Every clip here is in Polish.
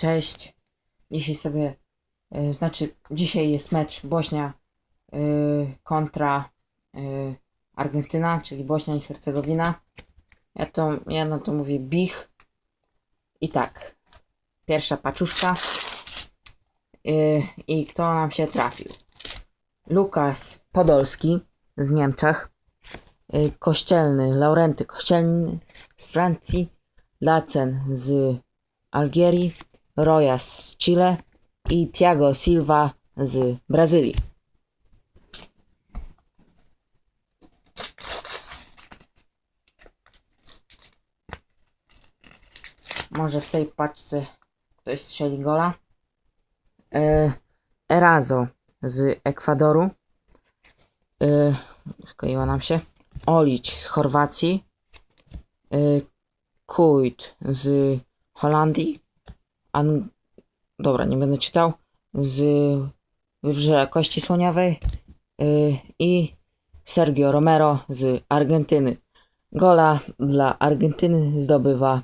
cześć. Dzisiaj sobie, y, znaczy dzisiaj jest mecz Bośnia y, kontra y, Argentyna, czyli Bośnia i Hercegowina. Ja, to, ja na to mówię Bich. I tak, pierwsza paczuszka. I kto nam się trafił? Lukas Podolski z Niemczech. Kościelny, Laurenty Kościelny z Francji. Lacen z Algierii, Rojas z Chile i Thiago Silva z Brazylii. Może w tej paczce ktoś strzeli gola. E, Erazo z Ekwadoru. E, skleiła nam się. Olić z Chorwacji. E, z Holandii. An... Dobra, nie będę czytał. Z Wybrzeża Kości Słoniowej. Yy, I Sergio Romero z Argentyny. Gola dla Argentyny zdobywa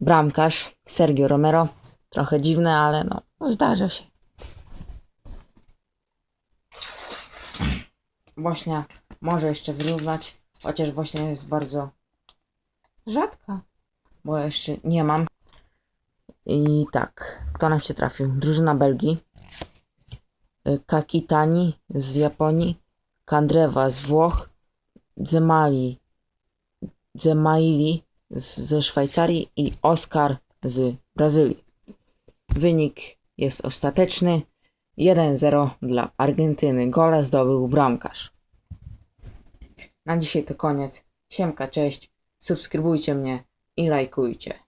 bramkarz Sergio Romero. Trochę dziwne, ale no, zdarza się. Bośnia może jeszcze wyrównać, chociaż Bośnia jest bardzo rzadka, bo jeszcze nie mam. I tak, kto nam się trafił? Drużyna Belgii, y, Kakitani z Japonii, Kandrewa z Włoch, Zemali, Zemaili z, ze Szwajcarii i Oscar z Brazylii. Wynik jest ostateczny. 1-0 dla Argentyny. Gole zdobył bramkarz. Na dzisiaj to koniec. Siemka, cześć. Subskrybujcie mnie i lajkujcie.